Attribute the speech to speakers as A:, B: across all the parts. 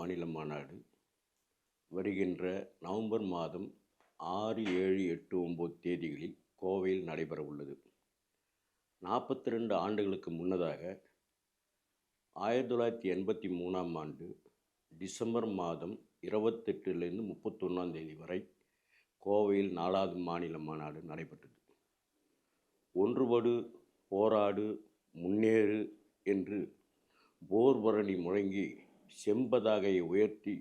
A: மாநில மாநாடு வருகின்ற நவம்பர் மாதம் ஆறு ஏழு எட்டு ஒம்பது தேதிகளில் கோவையில் நடைபெற உள்ளது. நாற்பத்தி ரெண்டு ஆண்டுகளுக்கு முன்னதாக ஆயிரத்தி தொள்ளாயிரத்தி எண்பத்தி மூணாம் ஆண்டு டிசம்பர் மாதம் இருபத்தெட்டுலேருந்து முப்பத்தொன்னாம் தேதி வரை கோவையில் நாலாவது மாநில மாநாடு நடைபெற்றது. ஒன்றுபடு போராடு முன்னேறு என்று போர்வரணி முழங்கி செம்பதாகையை உயர்த்தி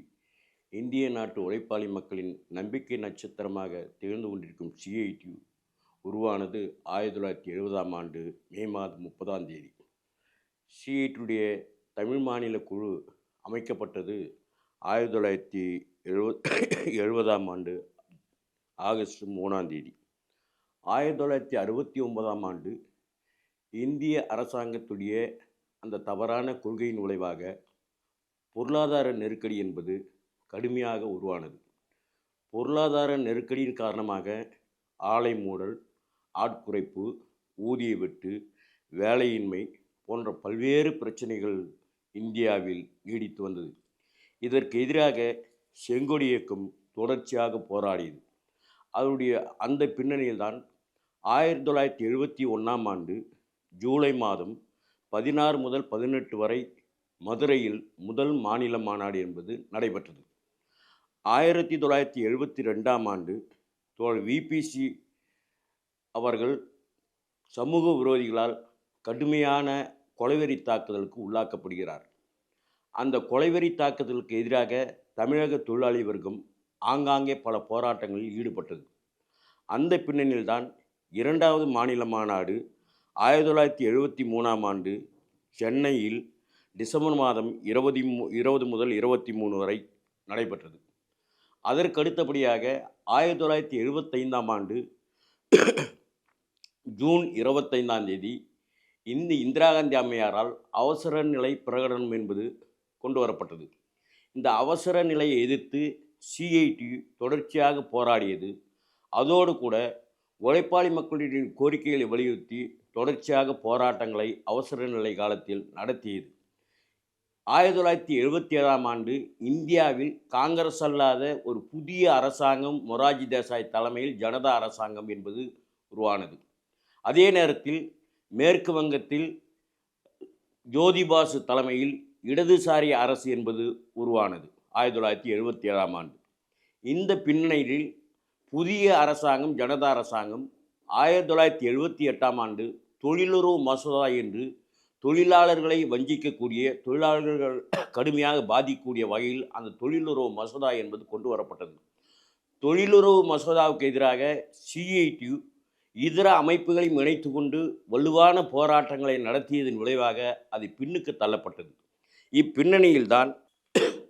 A: இந்திய நாட்டு உழைப்பாளி மக்களின் நம்பிக்கை நட்சத்திரமாக திகழ்ந்து கொண்டிருக்கும் சிஐடியு உருவானது ஆயிரத்தி தொள்ளாயிரத்தி எழுபதாம் ஆண்டு மே மாதம் முப்பதாம் தேதி. சிஐடியுடைய தமிழ் மாநில குழு அமைக்கப்பட்டது ஆயிரத்தி தொள்ளாயிரத்தி எழுபத் எழுபதாம் ஆண்டு ஆகஸ்ட் மூணாம் தேதி. ஆயிரத்தி தொள்ளாயிரத்தி அறுபத்தி ஒன்பதாம் ஆண்டு இந்திய அரசாங்கத்துடைய அந்த தவறான கொள்கையின் விளைவாக பொருளாதார நெருக்கடி என்பது கடுமையாக உருவானது. பொருளாதார நெருக்கடியின் காரணமாக ஆலை மூடல் ஆட்குறைப்பு ஊதிய வெட்டு வேலையின்மை போன்ற பல்வேறு பிரச்சனைகள் இந்தியாவில் நீடித்து வந்தது. இதற்கு எதிராக செங்கொடி இயக்கம் தொடர்ச்சியாக போராடியது. அதனுடைய அந்த பின்னணியில்தான் ஆயிரத்தி தொள்ளாயிரத்தி எழுபத்தி ஒன்றாம் ஆண்டு ஜூலை மாதம் பதினாறு முதல் பதினெட்டு வரை மதுரையில் முதல் மாநில மாநாடு என்பது நடைபெற்றது. ஆயிரத்தி தொள்ளாயிரத்தி எழுபத்தி ரெண்டாம் ஆண்டு தோழர் விபிசி அவர்கள் சமூக விரோதிகளால் கடுமையான கொலைவெறி தாக்குதலுக்கு உள்ளாக்கப்படுகிறார். அந்த கொலைவெறி தாக்குதலுக்கு எதிராக தமிழக தொழிலாளி வர்க்கம் ஆங்காங்கே பல போராட்டங்களில் ஈடுபட்டது. அந்த பின்னணியில்தான் இரண்டாவது மாநில மாநாடு ஆயிரத்தி தொள்ளாயிரத்தி எழுபத்தி மூணாம் ஆண்டு சென்னையில் டிசம்பர் மாதம் இருபது இருபது முதல் இருபத்தி மூணு வரை நடைபெற்றது. அதற்கு அடுத்தபடியாக ஆயிரத்தி தொள்ளாயிரத்தி எழுபத்தைந்தாம் ஆண்டு ஜூன் இருபத்தைந்தாம் தேதி இந்த இந்திரா காந்தி அம்மையாரால் அவசர நிலை பிரகடனம் என்பது கொண்டு வரப்பட்டது. இந்த அவசர நிலையை எதிர்த்து சிஐடி தொடர்ச்சியாக போராடியது. அதோடு கூட உழைப்பாளி மக்களின் கோரிக்கைகளை வலியுறுத்தி தொடர்ச்சியாக போராட்டங்களை அவசர நிலை காலத்தில் நடத்தியது. ஆயிரத்தி தொள்ளாயிரத்தி எழுபத்தி ஏழாம் ஆண்டு இந்தியாவில் காங்கிரஸ் அல்லாத ஒரு புதிய அரசாங்கம் மொராஜி தேசாய் தலைமையில் ஜனதா அரசாங்கம் என்பது உருவானது. அதே நேரத்தில் மேற்கு வங்கத்தில் ஜோதிபாசு தலைமையில் இடதுசாரி அரசு என்பது உருவானது ஆயிரத்தி தொள்ளாயிரத்தி எழுபத்தி ஏழாம் ஆண்டு. இந்த பின்னணியில் புதிய அரசாங்கம் ஜனதா அரசாங்கம் ஆயிரத்தி தொள்ளாயிரத்தி எழுபத்தி எட்டாம் ஆண்டு தொழிலுறவு மசோதா என்று தொழிலாளர்களை வஞ்சிக்கக்கூடிய தொழிலாளர்கள் கடுமையாக பாதிக்கக்கூடிய வகையில் அந்த தொழிலுறவு மசோதா என்பது கொண்டு வரப்பட்டது. தொழிலுறவு மசோதாவுக்கு எதிராக சிஐடியு இதர அமைப்புகளையும் இணைத்து கொண்டு வலுவான போராட்டங்களை நடத்தியதன் விளைவாக அது பின்னுக்கு தள்ளப்பட்டது. இப்பின்னணியில்தான்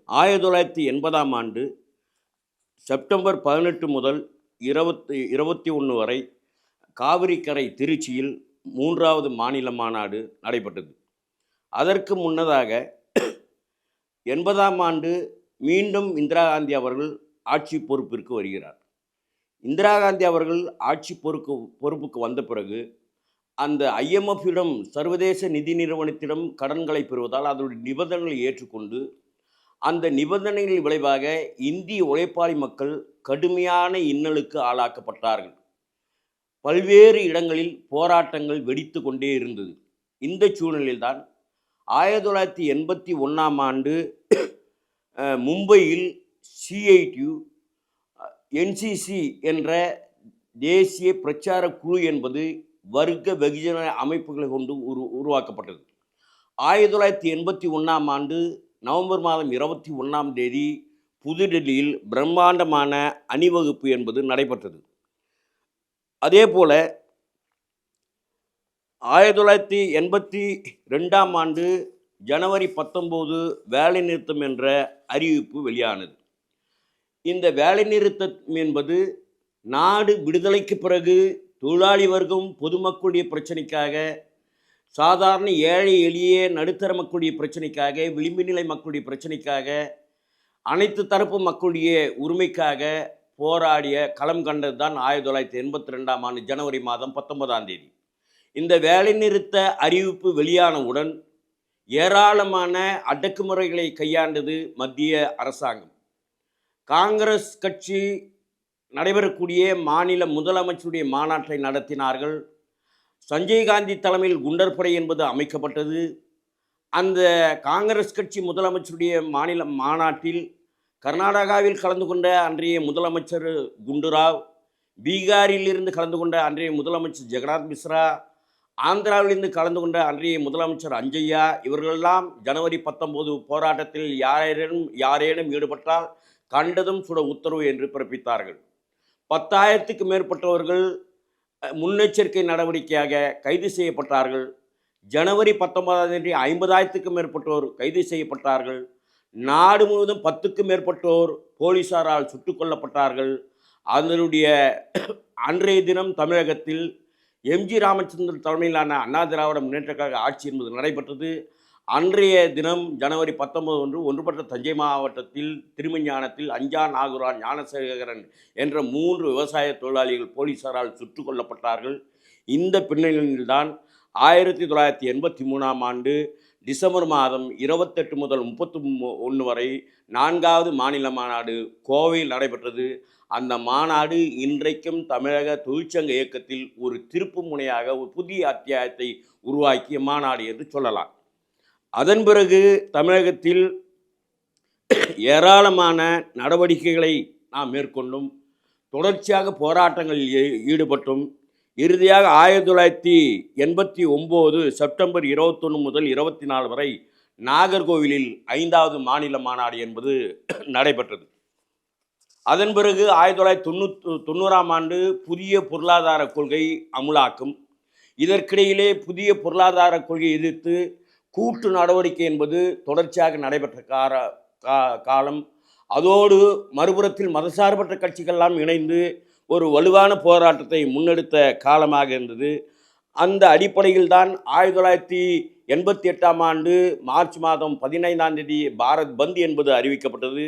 A: ஆயிரத்தி தொள்ளாயிரத்தி எண்பதாம் ஆண்டு செப்டம்பர் பதினெட்டு முதல் இருபத்தி இருபத்தி ஒன்று வரை காவிரிக்கரை திருச்சியில் மூன்றாவது மாநில மாநாடு நடைபெற்றது. அதற்கு முன்னதாக எண்பதாம் ஆண்டு மீண்டும் இந்திரா காந்தி அவர்கள் ஆட்சி பொறுப்பிற்கு வருகிறார். இந்திரா காந்தி அவர்கள் ஆட்சி பொறுப்பு பொறுப்புக்கு வந்த பிறகு அந்த ஐஎம்எஃப்பிடம் சர்வதேச நிதி நிறுவனத்திடம் கடன்களை பெறுவதால் அதனுடைய நிபந்தனைகளை ஏற்றுக்கொண்டு அந்த நிபந்தனைகளின் விளைவாக இந்திய உழைப்பாளி மக்கள் கடுமையான இன்னலுக்கு ஆளாக்கப்பட்டார்கள். பல்வேறு இடங்களில் போராட்டங்கள் வெடித்து கொண்டே இருந்தது. இந்த சூழ்நிலையில்தான் ஆயிரத்தி தொள்ளாயிரத்தி எண்பத்தி ஒன்றாம் ஆண்டு மும்பையில் சிஐடியு என்சிசி என்ற தேசிய பிரச்சார குழு என்பது வர்க்க வெகுஜன அமைப்புகளை கொண்டு உரு உருவாக்கப்பட்டது. ஆயிரத்தி தொள்ளாயிரத்தி எண்பத்தி ஒன்றாம் ஆண்டு நவம்பர் மாதம் இருபத்தி ஒன்றாம் தேதி புதுடெல்லியில் பிரம்மாண்டமான அணிவகுப்பு என்பது நடைபெற்றது. அதே போல் ஆயிரத்தி தொள்ளாயிரத்தி எண்பத்தி ரெண்டாம் ஆண்டு ஜனவரி பத்தொம்போது வேலைநிறுத்தம் என்ற அறிவிப்பு வெளியானது. இந்த வேலைநிறுத்தம் என்பது நாடு விடுதலைக்கு பிறகு தொழிலாளி வர்க்கம் பொதுமக்களுடைய பிரச்சனைக்காக சாதாரண ஏழை எளிய நடுத்தர மக்களுடைய பிரச்சனைக்காக விளிம்பு நிலை மக்களுடைய பிரச்சனைக்காக அனைத்து தரப்பு மக்களுடைய உரிமைக்காக போராடிய களம் கண்டது தான் ஆயிரத்தி தொள்ளாயிரத்தி எண்பத்தி ரெண்டாம் ஆண்டு ஜனவரி மாதம் பத்தொன்பதாம் தேதி. இந்த வேலைநிறுத்த அறிவிப்பு வெளியானவுடன் ஏராளமான அடக்குமுறைகளை கையாண்டது மத்திய அரசாங்கம். காங்கிரஸ் கட்சி நடைபெறக்கூடிய மாநில முதலமைச்சருடைய மாநாட்டை நடத்தினார்கள். சஞ்சய் காந்தி தலைமையில் குண்டற்படை என்பது அமைக்கப்பட்டது. அந்த காங்கிரஸ் கட்சி முதலமைச்சருடைய மாநில மாநாட்டில் கர்நாடகாவில் கலந்து கொண்ட அன்றைய முதலமைச்சர் குண்டுராவ் பீகாரிலிருந்து கலந்து கொண்ட அன்றைய முதலமைச்சர் ஜெகநாத் மிஸ்ரா ஆந்திராவிலிருந்து கலந்து கொண்ட அன்றைய முதலமைச்சர் அஞ்சையா இவர்களெல்லாம் ஜனவரி பத்தொம்போது போராட்டத்தில் யாரேனும் யாரேனும் ஈடுபட்டால் கண்டதும் சுட உத்தரவு என்று பிறப்பித்தார்கள். பத்தாயிரத்துக்கு மேற்பட்டவர்கள் முன்னெச்சரிக்கை நடவடிக்கையாக கைது செய்யப்பட்டார்கள். ஜனவரி பத்தொன்பதாம் தேதி ஐம்பதாயிரத்துக்கும் மேற்பட்டோர் கைது செய்யப்பட்டார்கள். நாடு முழுவதும் பத்துக்கும் மேற்பட்டோர் போலீசாரால் சுட்டுக் கொல்லப்பட்டார்கள். அதனுடைய அன்றைய தினம் தமிழகத்தில் எம்ஜி ராமச்சந்திரன் தலைமையிலான அண்ணா திராவிட முன்னேற்ற கழக ஆட்சி என்பது நடைபெற்றது. அன்றைய தினம் ஜனவரி பத்தொன்பது ஒன்று ஒன்றுபட்ட தஞ்சை மாவட்டத்தில் திருமஞானத்தில் அஞ்சா நாகுரான் ஞானசேகரன் என்ற மூன்று விவசாய தொழிலாளிகள் போலீசாரால் சுட்டுக் கொல்லப்பட்டார்கள். இந்த பின்னணியில்தான் ஆயிரத்தி தொள்ளாயிரத்தி எண்பத்தி மூணாம் ஆண்டு டிசம்பர் மாதம் இருபத்தெட்டு முதல் முப்பத்தி ஒன்று வரை நான்காவது மாநில மாநாடு கோவையில் நடைபெற்றது. அந்த மாநாடு இன்றைக்கும் தமிழக தொழிற்சங்க இயக்கத்தில் ஒரு திருப்பு முனையாக ஒரு புதிய அத்தியாயத்தை உருவாக்கிய மாநாடு என்று சொல்லலாம். அதன் பிறகு தமிழகத்தில் ஏராளமான நடவடிக்கைகளை நாம் மேற்கொண்டும். தொடர்ச்சியாக போராட்டங்களில் ஈ- ஈடுபட்டும். இறுதியாக ஆயிரத்தி தொள்ளாயிரத்தி எண்பத்தி ஒம்பது செப்டம்பர் இருபத்தொன்று முதல் இருபத்தி நாலு வரை நாகர்கோவிலில் ஐந்தாவது மாநில மாநாடு என்பது நடைபெற்றது. அதன் பிறகு ஆயிரத்தி தொள்ளாயிரத்தி தொண்ணூத் தொண்ணூறாம் ஆண்டு புதிய பொருளாதார கொள்கை அமுலாக்கும். இதற்கிடையிலே புதிய பொருளாதார கொள்கையை எதிர்த்து கூட்டு நடவடிக்கை என்பது தொடர்ச்சியாக நடைபெற்ற கார கா- காலம். அதோடு மறுபுறத்தில் மதசார்பற்ற கட்சிகள்லாம் இணைந்து ஒரு வலுவான போராட்டத்தை முன்னெடுத்த காலமாக இருந்தது. அந்த அடிப்படையில் தான் ஆயிரத்தி தொள்ளாயிரத்தி எண்பத்தி எட்டாம் ஆண்டு மார்ச் மாதம் பதினைந்தாம் தேதி பாரத் பந்த் என்பது அறிவிக்கப்பட்டது.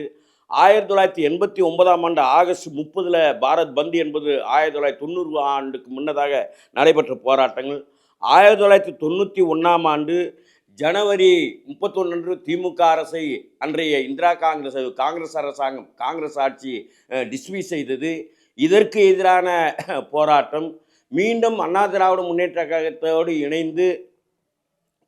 A: ஆயிரத்தி தொள்ளாயிரத்தி எண்பத்தி ஒன்பதாம் ஆண்டு ஆகஸ்ட் முப்பதில் பாரத் பந்த் என்பது ஆயிரத்தி தொள்ளாயிரத்தி தொண்ணூறு ஆண்டுக்கு முன்னதாக நடைபெற்ற போராட்டங்கள். ஆயிரத்தி தொள்ளாயிரத்தி தொண்ணூற்றி ஒன்றாம் ஆண்டு ஜனவரி முப்பத்தொன்று திமுக அரசை அன்றைய இந்திரா காங்கிரஸ் காங்கிரஸ் அரசாங்கம் காங்கிரஸ் ஆட்சி டிஸ்மிஸ் செய்தது. இதற்கு எதிரான போராட்டம். மீண்டும் அண்ணா திராவிட முன்னேற்ற கழகத்தோடு இணைந்து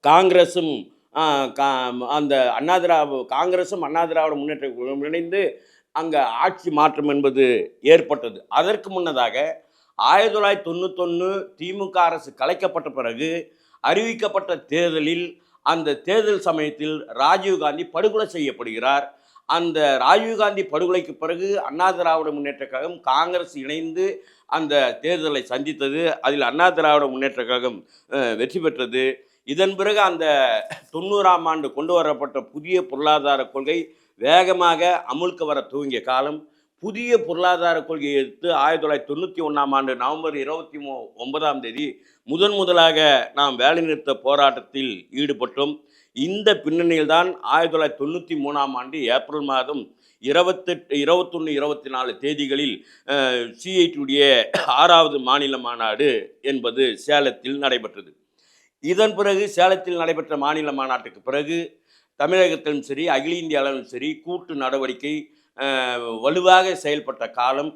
A: காங்கிரஸும் கா- அந்த அண்ணா திராவிட காங்கிரஸும் அண்ணா திராவிட முன்னேற்ற இணைந்து அங்கே ஆட்சி மாற்றம் என்பது ஏற்பட்டது. அதற்கு முன்னதாக ஆயிரத்தி தொள்ளாயிரத்தி தொண்ணூத்தொன்று திமுக அரசு கலைக்கப்பட்ட பிறகு அறிவிக்கப்பட்ட தேர்தலில் அந்த தேர்தல் சமயத்தில் ராஜீவ்காந்தி படுகொலை செய்யப்படுகிறார். அந்த ராஜீவ்காந்தி படுகொலைக்கு பிறகு அண்ணா திராவிட முன்னேற்ற கழகம் காங்கிரஸ் இணைந்து அந்த தேர்தலை சந்தித்தது அதில் அண்ணா திராவிட முன்னேற்ற கழகம் வெற்றி பெற்றது. இதன் பிறகு அந்த தொண்ணூறாம் ஆண்டு கொண்டு வரப்பட்ட புதிய பொருளாதார கொள்கை வேகமாக அமுல்க்கு வர துவங்கிய காலம். புதிய பொருளாதார கொள்கையை எடுத்து ஆயிரத்தி தொள்ளாயிரத்தி தொண்ணூற்றி ஒன்றாம் ஆண்டு நவம்பர் இருபத்தி மூ ஒன்பதாம் தேதி முதன் முதலாக நாம் வேலைநிறுத்த போராட்டத்தில் ஈடுபட்டோம். இந்த பின்னணியில்தான் ஆயிரத்தி தொள்ளாயிரத்தி தொண்ணூற்றி மூணாம் ஆண்டு ஏப்ரல் மாதம் இருபத்தெட்டு இருபத்தொன்று இருபத்தி நாலு தேதிகளில் சிஐடியுடைய ஆறாவது மாநில மாநாடு என்பது சேலத்தில் நடைபெற்றது. இதன் பிறகு சேலத்தில் நடைபெற்ற மாநில மாநாட்டுக்கு பிறகு தமிழகத்திலும் சரி அகில இந்திய அளவிலும் சரி கூட்டு நடவடிக்கை வலுவாக செயல்பட்ட காலம்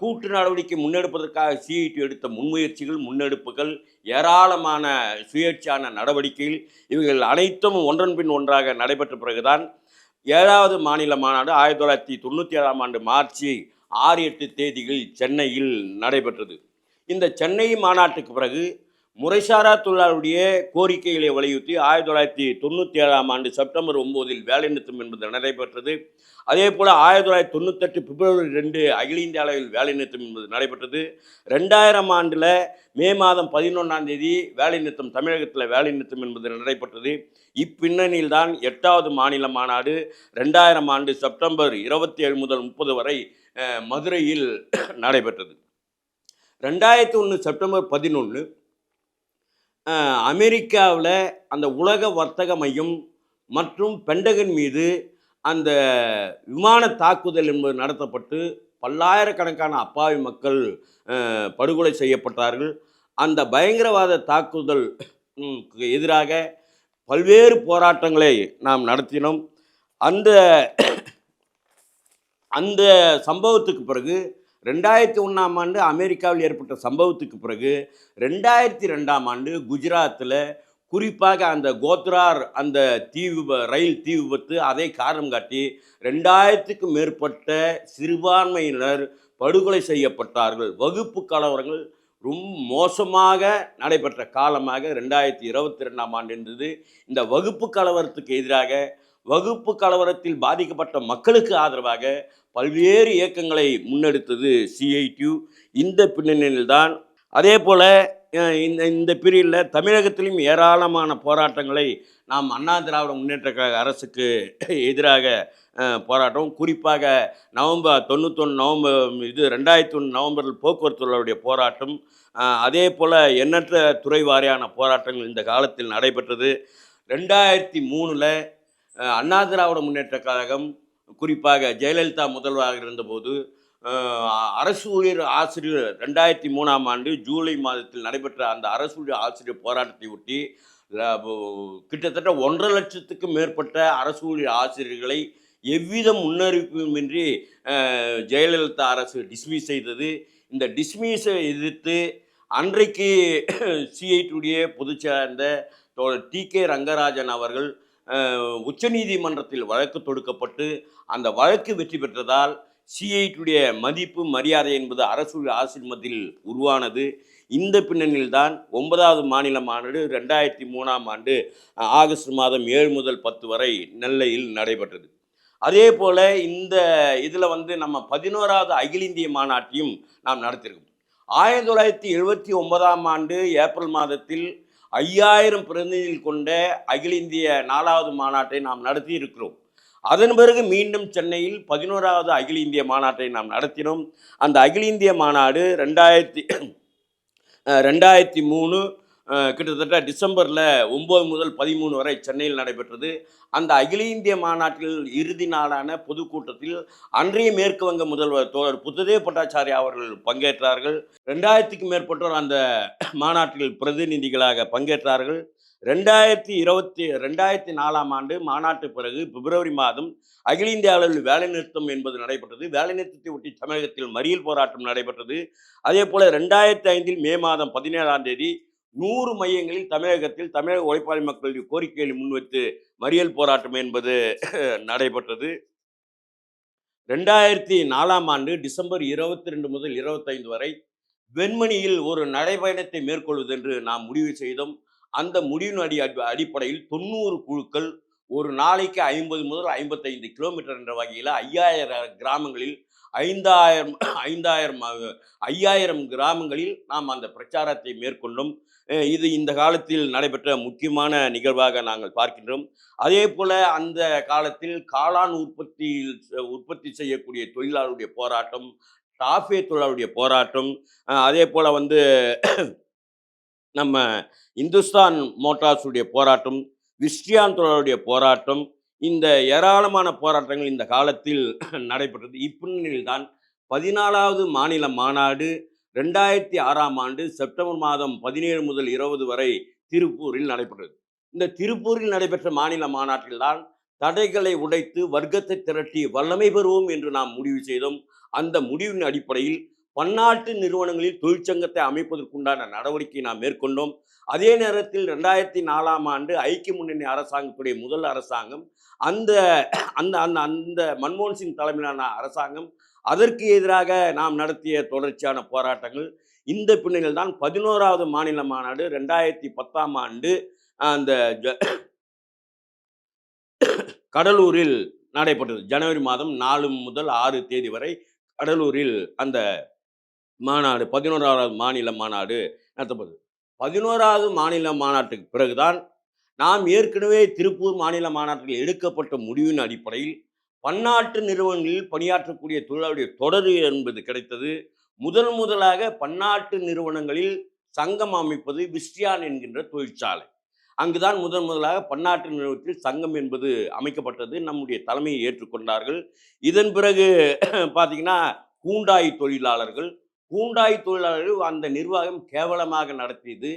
A: கூட்டு நடவடிக்கை முன்னெடுப்பதற்காக சிஐடி எடுத்த முன்முயற்சிகள் முன்னெடுப்புகள் ஏராளமான சுயேட்சான நடவடிக்கைகள் இவைகள் அனைத்தும் ஒன்றன் பின் ஒன்றாக நடைபெற்ற பிறகுதான் ஏழாவது மாநில மாநாடு ஆயிரத்தி தொள்ளாயிரத்தி தொண்ணூற்றி ஏழாம் ஆண்டு மார்ச் ஆறு எட்டு தேதிகள் சென்னையில் நடைபெற்றது. இந்த சென்னை மாநாட்டுக்கு பிறகு முறைசாரா தொழிலாளருடைய கோரிக்கைகளை வலியுறுத்தி ஆயிரத்தி தொள்ளாயிரத்தி தொண்ணூற்றி ஏழாம் ஆண்டு செப்டம்பர் ஒம்போதில் வேலைநிறுத்தம் என்பது நடைபெற்றது. அதே போல் ஆயிரத்தி தொள்ளாயிரத்தி தொண்ணூத்தெட்டு பிப்ரவரி ரெண்டு அகில இந்திய அளவில் வேலைநிறுத்தம் என்பது நடைபெற்றது. ரெண்டாயிரம் ஆண்டில் மே மாதம் பதினொன்றாம் தேதி வேலைநிறுத்தம் தமிழகத்தில் வேலைநிறுத்தம் என்பது நடைபெற்றது. இப்பின்னணியில் தான் எட்டாவது மாநில மாநாடு ரெண்டாயிரம் ஆண்டு செப்டம்பர் இருபத்தி ஏழு முதல் முப்பது வரை மதுரையில் நடைபெற்றது. ரெண்டாயிரத்தி ஒன்று செப்டம்பர் பதினொன்று அமெரிக்காவில் அந்த உலக வர்த்தக மையம் மற்றும் பெண்டகன் மீது அந்த விமான தாக்குதல் என்பது நடத்தப்பட்டு பல்லாயிரக்கணக்கான அப்பாவி மக்கள் படுகொலை செய்யப்பட்டார்கள். அந்த பயங்கரவாத தாக்குதல் எதிராக பல்வேறு போராட்டங்களை நாம் நடத்தினோம். அந்த அந்த சம்பவத்துக்கு பிறகு ரெண்டாயிரத்தி ஒன்றாம் ஆண்டு அமெரிக்காவில் ஏற்பட்ட சம்பவத்துக்கு பிறகு ரெண்டாயிரத்தி ரெண்டாம் ஆண்டு குஜராத்தில் குறிப்பாக அந்த கோத்ரார் அந்த தீ விப ரயில் தீ விபத்து அதை காரணம் காட்டி ரெண்டாயிரத்துக்கும் மேற்பட்ட சிறுபான்மையினர் படுகொலை செய்யப்பட்டார்கள். வகுப்பு கலவரங்கள் ரொம்ப மோசமாக நடைபெற்ற காலமாக ரெண்டாயிரத்தி இருபத்தி ரெண்டாம் ஆண்டு இருந்தது. இந்த வகுப்பு கலவரத்துக்கு எதிராக வகுப்பு கலவரத்தில் பாதிக்கப்பட்ட மக்களுக்கு ஆதரவாக பல்வேறு இயக்கங்களை முன்னெடுத்தது சிஐடியூ இந்த பின்னணியில்தான். அதே போல் இந்த இந்த பீரியடில் தமிழகத்திலும் ஏராளமான போராட்டங்களை நாம் அண்ணா திராவிட முன்னேற்ற கழக அரசுக்கு எதிராக போராட்டம் குறிப்பாக நவம்பர் தொண்ணூத்தொன்று நவம்பர் இது ரெண்டாயிரத்தி ஒன்று நவம்பரில் போக்குவரத்து தொழிலாளருடைய போராட்டம் அதே போல் எண்ணற்ற துறை வாரியான போராட்டங்கள் இந்த காலத்தில் நடைபெற்றது. ரெண்டாயிரத்தி மூணில் அண்ணா திராவிட முன்னேற்ற கழகம் குறிப்பாக ஜெயலலிதா முதல்வராக இருந்தபோது அரசு ஊழியர் ஆசிரியர் ரெண்டாயிரத்தி மூணாம் ஆண்டு ஜூலை மாதத்தில் நடைபெற்ற அந்த அரசு ஊழியர் ஆசிரியர் போராட்டத்தை ஒட்டி கிட்டத்தட்ட ஒன்றரை லட்சத்துக்கும் மேற்பட்ட அரசு ஊழியர் ஆசிரியர்களை எவ்வித முன்னறிவிப்புமின்றி ஜெயலலிதா அரசு டிஸ்மிஸ் செய்தது. இந்த டிஸ்மிஸை எதிர்த்து அன்றைக்கு சிஐடியுடைய பொதுச் சேர்ந்த டி கே ரங்கராஜன் அவர்கள் உச்சநீதிமன்றத்தில் வழக்கு தொடுக்கப்பட்டு அந்த வழக்கு வெற்றி பெற்றதால் சிஐடியுடைய மதிப்பு மரியாதை என்பது அரசு ஆசிரமத்தில் உருவானது. இந்த பின்னணியில்தான் ஒன்பதாவது மாநில மாநாடு ரெண்டாயிரத்தி மூணாம் ஆண்டு ஆகஸ்ட் மாதம் ஏழு முதல் பத்து வரை நெல்லையில் நடைபெற்றது. அதே போல் இந்த இதில் வந்து நம்ம பதினோராவது அகில இந்திய மாநாட்டையும் நாம் நடத்தியிருக்கோம். ஆயிரத்தி தொள்ளாயிரத்தி எழுபத்தி ஒன்பதாம் ஆண்டு ஏப்ரல் மாதத்தில் ஐயாயிரம் பிரதிநிதிகள் கொண்ட அகில இந்திய நாலாவது மாநாட்டை நாம் நடத்தி இருக்கிறோம். அதன் பிறகு மீண்டும் சென்னையில் பதினோராவது அகில இந்திய மாநாட்டை நாம் நடத்தினோம். அந்த அகில இந்திய மாநாடு ரெண்டாயிரத்தி ரெண்டாயிரத்தி மூணு கிட்டத்தட்ட டிசம்பரில் ஒம்பது முதல் பதிமூணு வரை சென்னையில் நடைபெற்றது. அந்த அகில இந்திய மாநாட்டில் இறுதி நாளான பொதுக்கூட்டத்தில் அன்றைய மேற்கு வங்க முதல்வர் தோழர் புத்ததேவ் பட்டாச்சாரியா அவர்கள் பங்கேற்றார்கள். ரெண்டாயிரத்துக்கும் மேற்பட்டோர் அந்த மாநாட்டில் பிரதிநிதிகளாக பங்கேற்றார்கள். ரெண்டாயிரத்தி இருபத்தி ரெண்டாயிரத்தி நாலாம் ஆண்டு மாநாட்டு பிறகு பிப்ரவரி மாதம் அகில இந்திய அளவில் வேலைநிறுத்தம் என்பது நடைபெற்றது. வேலைநிறுத்தத்தை ஒட்டி தமிழகத்தில் மறியல் போராட்டம் நடைபெற்றது. அதே போல ரெண்டாயிரத்தி ஐந்தில் மே மாதம் பதினேழாம் தேதி நூறு மையங்களில் தமிழகத்தில் தமிழக உழைப்பாளி மக்களுடைய கோரிக்கைகளை முன்வைத்து மறியல் போராட்டம் என்பது நடைபெற்றது. ரெண்டாயிரத்தி நாலாம் ஆண்டு டிசம்பர் இருபத்தி ரெண்டு முதல் இருபத்தைந்து வரை வெண்மணியில் ஒரு நடைபயணத்தை மேற்கொள்வது என்று நாம் முடிவு செய்தோம். அந்த முடிவின் அடி அடி- அடிப்படையில் தொண்ணூறு குழுக்கள் ஒரு நாளைக்கு ஐம்பது முதல் ஐம்பத்தைந்து கிலோமீட்டர் என்ற வகையில் ஐயாயிரம் கிராமங்களில் ஐந்தாயிரம் ஐந்தாயிரம் ஐயாயிரம் கிராமங்களில் நாம் அந்த பிரச்சாரத்தை மேற்கொண்டோம். இது இந்த காலத்தில் நடைபெற்ற முக்கியமான நிகழ்வாக நாங்கள் பார்க்கின்றோம். அதே போல அந்த காலத்தில் காளான் உற்பத்தியில் உற்பத்தி செய்யக்கூடிய தொழிலாளருடைய போராட்டம் டாஃபே தொழிலாளருடைய போராட்டம் அதே போல வந்து நம்ம இந்துஸ்தான் மோட்டார்ஸுடைய போராட்டம் விஸ்டியான் தொழிலாளருடைய போராட்டம் இந்த ஏராளமான போராட்டங்கள் இந்த காலத்தில் நடைபெற்றது. இப்பின்னணியில்தான் பதினாலாவது மாநில மாநாடு ரெண்டாயிரத்தி ஆறாம் ஆண்டு செப்டம்பர் மாதம் பதினேழு முதல் இருபது வரை திருப்பூரில் நடைபெற்றது. இந்த திருப்பூரில் நடைபெற்ற மாநில மாநாட்டில்தான் தடைகளை உடைத்து வர்க்கத்தை திரட்டி வல்லமை பெறுவோம் என்று நாம் முடிவு செய்தோம். அந்த முடிவின் அடிப்படையில் பன்னாட்டு நிறுவனங்களில் தொழிற்சங்கத்தை அமைப்பதற்குண்டான நடவடிக்கை நாம் மேற்கொண்டோம். அதே நேரத்தில் ரெண்டாயிரத்தி நாலாம் ஆண்டு ஐக்கிய முன்னணி அரசாங்கத்துடைய முதல் அரசாங்கம் அந்த அந்த அந்த அந்த மன்மோகன் சிங் தலைமையிலான அரசாங்கம் அதற்கு எதிராக நாம் நடத்திய தொடர்ச்சியான போராட்டங்கள். இந்த பின்னணியில் தான் பதினோராவது மாநில மாநாடு ரெண்டாயிரத்தி பத்தாம் ஆண்டு அந்த ஜ- கடலூரில் நடைபெற்றது. ஜனவரி மாதம் நாலு முதல் ஆறு தேதி வரை கடலூரில் அந்த மாநாடு பதினோராவது மாநில மாநாடு நடத்தப்பட்டது. பதினோராவது மாநில மாநாட்டுக்கு பிறகுதான் நாம் ஏற்கனவே திருப்பூர் மாநில மாநாட்டில் எடுக்கப்பட்ட முடிவின் அடிப்படையில் பன்னாட்டு நிறுவனங்களில் பணியாற்றக்கூடிய தொழிலாளருடைய தொடர் என்பது கிடைத்தது. முதல் முதலாக பன்னாட்டு நிறுவனங்களில் சங்கம் அமைப்பது விஸ்டியான் என்கின்ற தொழிற்சாலை. அங்குதான் முதன் முதலாக பன்னாட்டு நிறுவனத்தில் சங்கம் என்பது அமைக்கப்பட்டது. நம்முடைய தலைமையை ஏற்றுக்கொண்டார்கள். இதன் பிறகு பார்த்தீங்கன்னா கூண்டாய் தொழிலாளர்கள். கூண்டாய் தொழிலாளர்கள் அந்த நிர்வாகம் கேவலமாக நடத்தியது.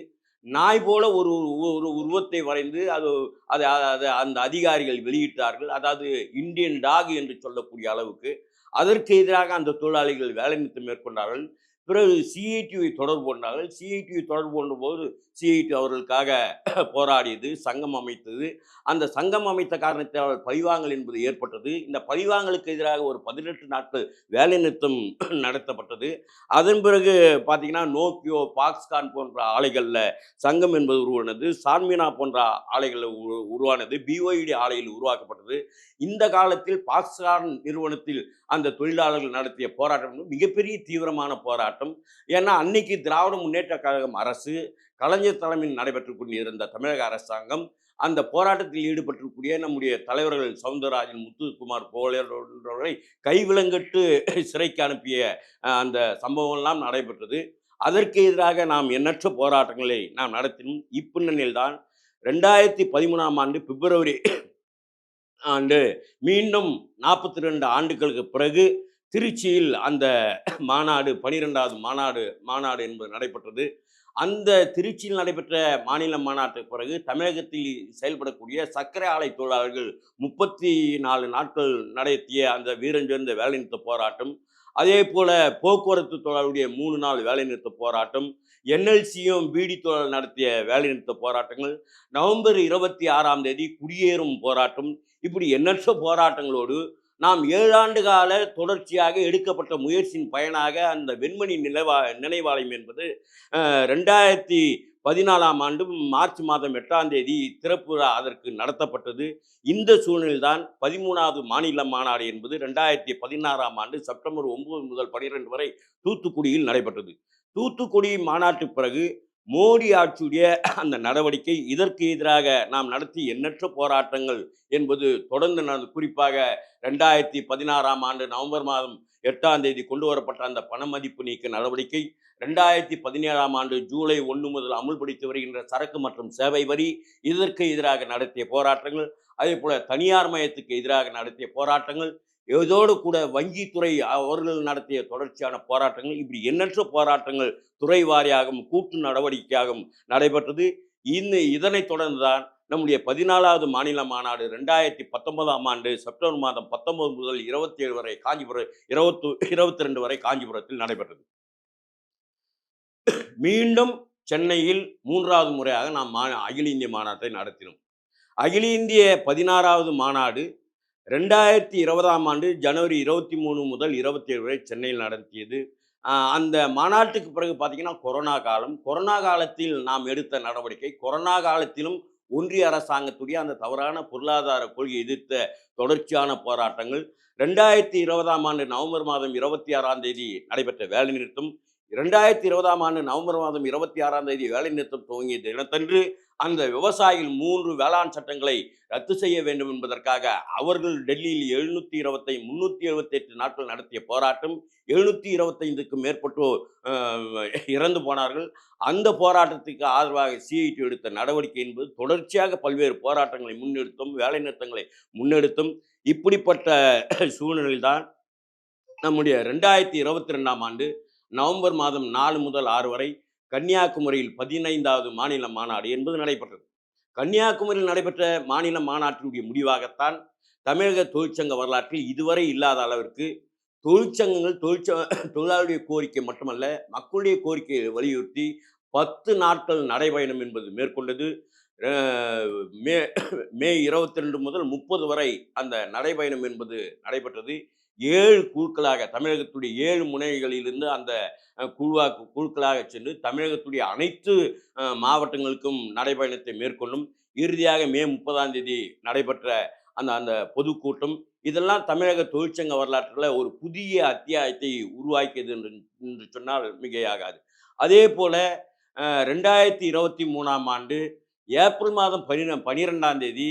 A: நாய் போல ஒரு ஒரு உருவத்தை வரைந்து அது அது அது அந்த அதிகாரிகள் வெளியிட்டார்கள். அதாவது இந்தியன் டாக் என்று சொல்லக்கூடிய அளவுக்கு. அதற்கு எதிராக அந்த தொழிலாளிகள் வேலை நிறுத்தம் மேற்கொண்டார்கள். பிறகு சிஐடியை தொடர்பு கொண்டார்கள். சிஐடியை தொடர்பு கொண்டபோது சிஐடி அவர்களுக்காக போராடியது சங்கம் அமைத்தது. அந்த சங்கம் அமைத்த காரணத்தால் பழிவாங்கல் என்பது ஏற்பட்டது. இந்த பழிவாங்கலுக்கு எதிராக ஒரு பதினெட்டு நாட்கள் வேலைநிறுத்தம் நடத்தப்பட்டது. அதன் பிறகு பார்த்தீங்கன்னா நோக்கியோ பாக்ஸ்கான் போன்ற ஆலைகளில் சங்கம் என்பது உருவானது. சான்மினா போன்ற ஆலைகளில் உருவானது. பிஓஇடி ஆலையில் உருவாக்கப்பட்டது. இந்த காலத்தில் பாக்ஸ்கான் நிறுவனத்தில் அந்த தொழிலாளர்கள் நடத்திய போராட்டம் வந்து மிகப்பெரிய தீவிரமான போராட்டம். ஏன்னா அன்னைக்கு திராவிட முன்னேற்ற கழகம் அரசு கலைஞர் தலைமையில் நடைபெற்று கொண்டிருந்த தமிழக அரசாங்கம் அந்த போராட்டத்தில் ஈடுபட்டிருக்கூடிய நம்முடைய தலைவர்கள் சவுந்தரராஜன் முத்துக்குமார் போன்றவர்களை கைவிலங்கட்டு சிறைக்கு அனுப்பிய அந்த சம்பவம்லாம் நடைபெற்றது. அதற்கு எதிராக நாம் எண்ணற்ற போராட்டங்களை நாம் நடத்தினோம். இப்பின்னணியில்தான் ரெண்டாயிரத்தி பதிமூணாம் ஆண்டு பிப்ரவரி ஆண்டு. மீண்டும் நாற்பத்தி ரெண்டு ஆண்டுகளுக்கு பிறகு திருச்சியில் அந்த மாநாடு பனிரெண்டாவது மாநாடு மாநாடு என்பது நடைபெற்றது. அந்த திருச்சியில் நடைபெற்ற மாநில மாநாட்டுக்கு பிறகு தமிழகத்தில் செயல்படக்கூடிய சர்க்கரை ஆலை தொழிலாளர்கள் முப்பத்தி நாலு நாட்கள் நடத்திய அந்த வீரஞ்சேர்ந்த வேலைநிறுத்த போராட்டம் அதே போல போக்குவரத்து தொழிலாளருடைய மூணு நாள் வேலைநிறுத்த போராட்டம் என்எல்சியும் பீடி தொழில் நடத்திய வேலைநிறுத்த போராட்டங்கள் நவம்பர் இருபத்தி ஆறாம் தேதி குடியேறும் போராட்டம் இப்படி எண்ணற்ற போராட்டங்களோடு நாம் ஏழாண்டு கால தொடர்ச்சியாக எடுக்கப்பட்ட முயற்சியின் பயனாக அந்த வெண்மணி நிலவா நினைவாலயம் என்பது ரெண்டாயிரத்தி பதினாலாம் ஆண்டு மார்ச் மாதம் எட்டாம் தேதி திறப்பு அதற்கு நடத்தப்பட்டது. இந்த சூழ்நிலைதான் பதிமூணாவது மாநில மாநாடு என்பது ரெண்டாயிரத்தி பதினாறாம் ஆண்டு செப்டம்பர் ஒன்பது முதல் பனிரெண்டு வரை தூத்துக்குடியில் நடைபெற்றது. தூத்துக்குடி மாநாட்டு பிறகு மோடி ஆட்சியுடைய அந்த நடவடிக்கை இதற்கு எதிராக நாம் நடத்தி எண்ணற்ற போராட்டங்கள் என்பது தொடர்ந்து நடந்து குறிப்பாக ரெண்டாயிரத்தி பதினாறாம் ஆண்டு நவம்பர் மாதம் எட்டாம் தேதி கொண்டு வரப்பட்ட அந்த பண மதிப்பு நீக்க நடவடிக்கை ரெண்டாயிரத்தி பதினேழாம் ஆண்டு ஜூலை ஒன்று முதல் அமுல்படுத்தி வருகின்ற சரக்கு மற்றும் சேவை வரி இதற்கு எதிராக நடத்திய போராட்டங்கள் அதே போல தனியார் மயத்துக்கு எதிராக நடத்திய போராட்டங்கள் இதோடு கூட வங்கித்துறை அவர்கள் நடத்திய தொடர்ச்சியான போராட்டங்கள் இப்படி எண்ணற்ற போராட்டங்கள் துறை வாரியாகவும் கூட்டு நடவடிக்கையாகவும் நடைபெற்றது. இன்னும் இதனைத் தொடர்ந்துதான் நம்முடைய பதினாலாவது மாநில மாநாடு ரெண்டாயிரத்தி பத்தொன்பதாம் ஆண்டு செப்டம்பர் மாதம் பத்தொன்பது முதல் இருபத்தி ஏழு வரை காஞ்சிபுரம் இருபத்து இருபத்தி ரெண்டு வரை காஞ்சிபுரத்தில் நடைபெற்றது. மீண்டும் சென்னையில் மூன்றாவது முறையாக நாம் மா அகில இந்திய மாநாட்டை நடத்தினோம். அகில இந்திய பதினாறாவது மாநாடு ரெண்டாயிரத்தி இருபதாம் ஆண்டு ஜனவரி இருபத்தி மூணு முதல் இருபத்தி ஏழு வரை சென்னையில் நடத்தியது. அந்த மாநாட்டுக்கு பிறகு பார்த்தீங்கன்னா கொரோனா காலம். கொரோனா காலத்தில் நாம் எடுத்த நடவடிக்கை கொரோனா காலத்திலும் ஒன்றிய அரசாங்கத்துடைய அந்த தவறான பொருளாதார கொள்கை எதிர்த்த தொடர்ச்சியான போராட்டங்கள். ரெண்டாயிரத்தி இருபதாம் ஆண்டு நவம்பர் மாதம் இருபத்தி ஆறாம் தேதி நடைபெற்ற வேலைநிறுத்தம் இரண்டாயிரத்தி இருபதாம் ஆண்டு நவம்பர் மாதம் இருபத்தி ஆறாம் தேதி வேலைநிறுத்தம் துவங்கிய தினத்தன்று அந்த விவசாயிகள் மூன்று வேளாண் சட்டங்களை ரத்து செய்ய வேண்டும் என்பதற்காக அவர்கள் டெல்லியில் எழுநூற்றி இருபத்தை முன்னூற்றி எழுபத்தெட்டு நாட்கள் நடத்திய போராட்டம் எழுநூற்றி இருபத்தைந்துக்கும் மேற்பட்டோர் இறந்து போனார்கள். அந்த போராட்டத்துக்கு ஆதரவாக சிஐடி எடுத்த நடவடிக்கை என்பது தொடர்ச்சியாக பல்வேறு போராட்டங்களை முன்னெடுத்தும் வேலைநிறுத்தங்களை முன்னெடுத்தும். இப்படிப்பட்ட சூழ்நிலையில்தான் நம்முடைய ரெண்டாயிரத்தி இருபத்தி ரெண்டாம் ஆண்டு நவம்பர் மாதம் நாலு முதல் ஆறு வரை கன்னியாகுமரியில் பதினைந்தாவது மாநில மாநாடு என்பது நடைபெற்றது. கன்னியாகுமரியில் நடைபெற்ற மாநில மாநாட்டினுடைய முடிவாகத்தான் தமிழக தொழிற்சங்க வரலாற்றில் இதுவரை இல்லாத அளவிற்கு தொழிற்சங்கங்கள் தொழிற்ச தொழிலாளருடைய கோரிக்கை மட்டுமல்ல மக்களுடைய கோரிக்கையை வலியுறுத்தி பத்து நாட்கள் நடைபயணம் என்பது மேற்கொண்டது. மே மே இருபத்தி ரெண்டு முதல் முப்பது வரை அந்த நடைபயணம் என்பது நடைபெற்றது. ஏழு குழுக்களாக தமிழகத்துடைய ஏழு முனைகளிலிருந்து அந்த குழுவாக்கு குழுக்களாக சென்று தமிழகத்துடைய அனைத்து மாவட்டங்களுக்கும் நடைபயணத்தை மேற்கொள்ளும் இறுதியாக மே முப்பதாம் தேதி நடைபெற்ற அந்த அந்த பொதுக்கூட்டம். இதெல்லாம் தமிழக தொழிற்சங்க வரலாற்றில் ஒரு புதிய அத்தியாயத்தை உருவாக்கியது என்று என்று சொன்னால் மிகையாகாது. அதே போல் ரெண்டாயிரத்தி இருபத்தி மூணாம் ஆண்டு ஏப்ரல் மாதம் பனிரெ பனிரெண்டாம் தேதி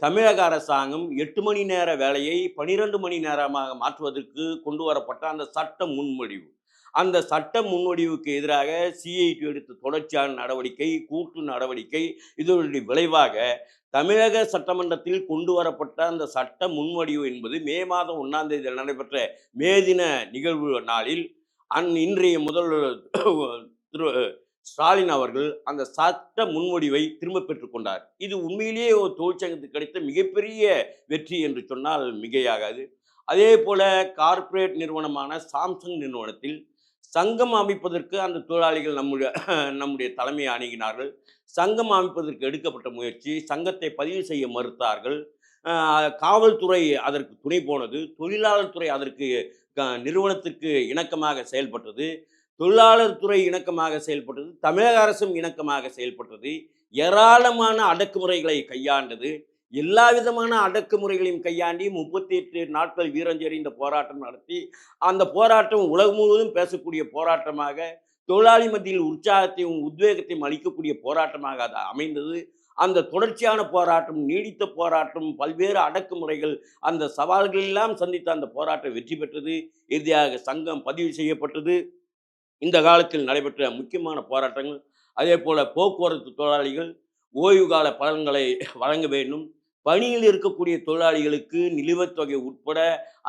A: தமிழக அரசாங்கம் எட்டு மணி நேர வேலையை பனிரெண்டு மணி நேரமாக மாற்றுவதற்கு கொண்டு வரப்பட்ட அந்த சட்ட முன்வடிவு அந்த சட்ட முன்வடிவுக்கு எதிராக சிஐடி எடுத்த தொடர்ச்சியான நடவடிக்கை கூட்டு நடவடிக்கை இதனுடைய விளைவாக தமிழக சட்டமன்றத்தில் கொண்டு வரப்பட்ட அந்த சட்ட முன்வடிவு என்பது மே மாதம் ஒன்றாம் தேதி நடைபெற்ற மே தின நிகழ்வு நாளில் அந் இன்றைய முதல் ஸ்டாலின் அவர்கள் அந்த சட்ட முன்மொழிவை திரும்ப பெற்றுக்கொண்டார் இது உண்மையிலேயே ஒரு தொழிற்சங்கத்துக்கு கிடைத்த மிகப்பெரிய வெற்றி என்று சொன்னால் மிகையாகாது. அதே போல கார்ப்பரேட் நிறுவனமான சாம்சங் நிறுவனத்தில் சங்கம் அமைப்பதற்கு அந்த தொழிலாளிகள் நம்முடைய நம்முடைய தலைமையை அணுகினார்கள். சங்கம் அமைப்பதற்கு எடுக்கப்பட்ட முயற்சி சங்கத்தை பதிவு செய்ய மறுத்தார்கள். காவல்துறை அதற்கு துணை போனது தொழிலாளர் துறை அதற்கு க- நிறுவனத்திற்கு இணக்கமாக செயல்பட்டது. தொழிலாளர் துறை இணக்கமாக செயல்பட்டது தமிழக அரசும் இணக்கமாக செயல்பட்டது ஏராளமான அடக்குமுறைகளை கையாண்டது எல்லா விதமான அடக்குமுறைகளையும் கையாண்டி முப்பத்தி எட்டு நாட்கள் வீரஞ்செறிந்த போராட்டம் நடத்தி அந்த போராட்டம் உலகம் முழுவதும் பேசக்கூடிய போராட்டமாக தொழிலாளி மத்தியில் உற்சாகத்தையும் உத்வேகத்தையும் அளிக்கக்கூடிய போராட்டமாக அது அமைந்தது. அந்த தொடர்ச்சியான போராட்டம் நீடித்த போராட்டம் பல்வேறு அடக்குமுறைகள் அந்த சவால்கள் எல்லாம் சந்தித்த அந்த போராட்டம் வெற்றி பெற்றது. இறுதியாக சங்கம் பதிவு செய்யப்பட்டது. இந்த காலத்தில் நடைபெற்ற முக்கியமான போராட்டங்கள் அதே போல் போக்குவரத்து தொழிலாளிகள் ஓய்வு கால பலன்களை வழங்க வேண்டும். பணியில் இருக்கக்கூடிய தொழிலாளிகளுக்கு நிலுவைத் தொகை உட்பட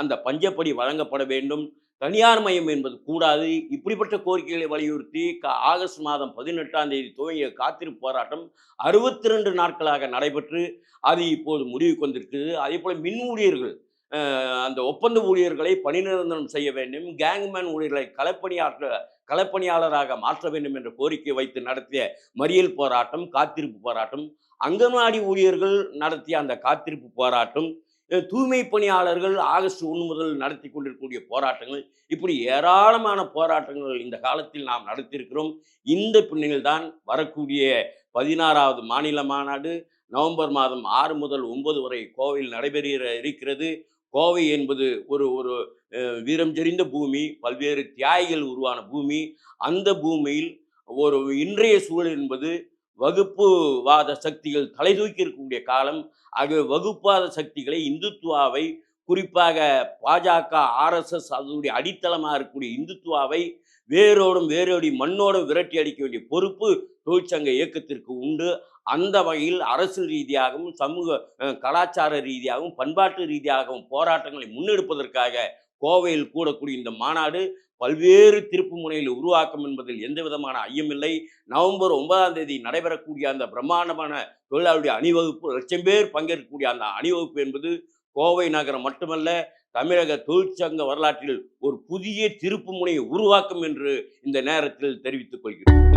A: அந்த பஞ்சப்படி வழங்கப்பட வேண்டும். தனியார் மையம் என்பது கூடாது. இப்படிப்பட்ட கோரிக்கைகளை வலியுறுத்தி ஆகஸ்ட் மாதம் பதினெட்டாம் தேதி துவங்கிய காத்திருப்பு போராட்டம் அறுபத்தி ரெண்டு நாட்களாக நடைபெற்று அது இப்போது முடிவுக்கு வந்திருக்குது அதே போல் மின் ஊழியர்கள் அந்த ஒப்பந்த ஊழியர்களை பணி நிரந்தரம் செய்ய வேண்டும். கேங்மேன் ஊழியர்களை களப்பணியாற்ற களப்பணியாளராக மாற்ற வேண்டும் என்ற கோரிக்கை வைத்து நடத்திய மறியல் போராட்டம் காத்திருப்பு போராட்டம் அங்கன்வாடி ஊழியர்கள் நடத்திய அந்த காத்திருப்பு போராட்டம் தூய்மை பணியாளர்கள் ஆகஸ்ட் ஒன்று முதல் நடத்தி கொண்டிருக்கக்கூடிய போராட்டங்கள் இப்படி ஏராளமான போராட்டங்கள் இந்த காலத்தில் நாம் நடத்தியிருக்கிறோம். இந்த பின்னணியில் தான் வரக்கூடிய பதினாறாவது மாநில மாநாடு நவம்பர் மாதம் ஆறு முதல் ஒன்பது வரை கோவையில் நடைபெற இருக்கிறது. கோவை என்பது ஒரு ஒரு வீரம் தெரிந்த பூமி பல்வேறு தியாகிகள் உருவான பூமி அந்த பூமியில் ஒரு இன்றைய சூழல் என்பது வகுப்புவாத சக்திகள் தலை தூக்கி இருக்கக்கூடிய காலம். ஆகவே வகுப்பாத சக்திகளை இந்துத்துவாவை குறிப்பாக பாஜக ஆர்எஸ்எஸ் அதனுடைய அடித்தளமாக இருக்கக்கூடிய இந்துத்துவாவை வேரோடும் வேரோடி மண்ணோடும் விரட்டி அடிக்க வேண்டிய பொறுப்பு தொழிற்சங்க இயக்கத்திற்கு உண்டு. அந்த வகையில் அரசு ரீதியாகவும் சமூக கலாச்சார ரீதியாகவும் பண்பாட்டு ரீதியாகவும் போராட்டங்களை முன்னெடுப்பதற்காக கோவையில் கூடக்கூடிய இந்த மாநாடு பல்வேறு திருப்பு முனையில் உருவாக்கும் என்பதில் எந்த விதமான ஐயமில்லை நவம்பர் ஒன்பதாம் தேதி நடைபெறக்கூடிய அந்த பிரம்மாண்டமான தொழிலாளருடைய அணிவகுப்பு லட்சம் பேர் பங்கேற்கக்கூடிய அந்த அணிவகுப்பு என்பது கோவை நகரம் மட்டுமல்ல தமிழக தொழிற்சங்க வரலாற்றில் ஒரு புதிய திருப்பு முனையை உருவாக்கும் என்று இந்த நேரத்தில் தெரிவித்துக் கொள்கிறோம்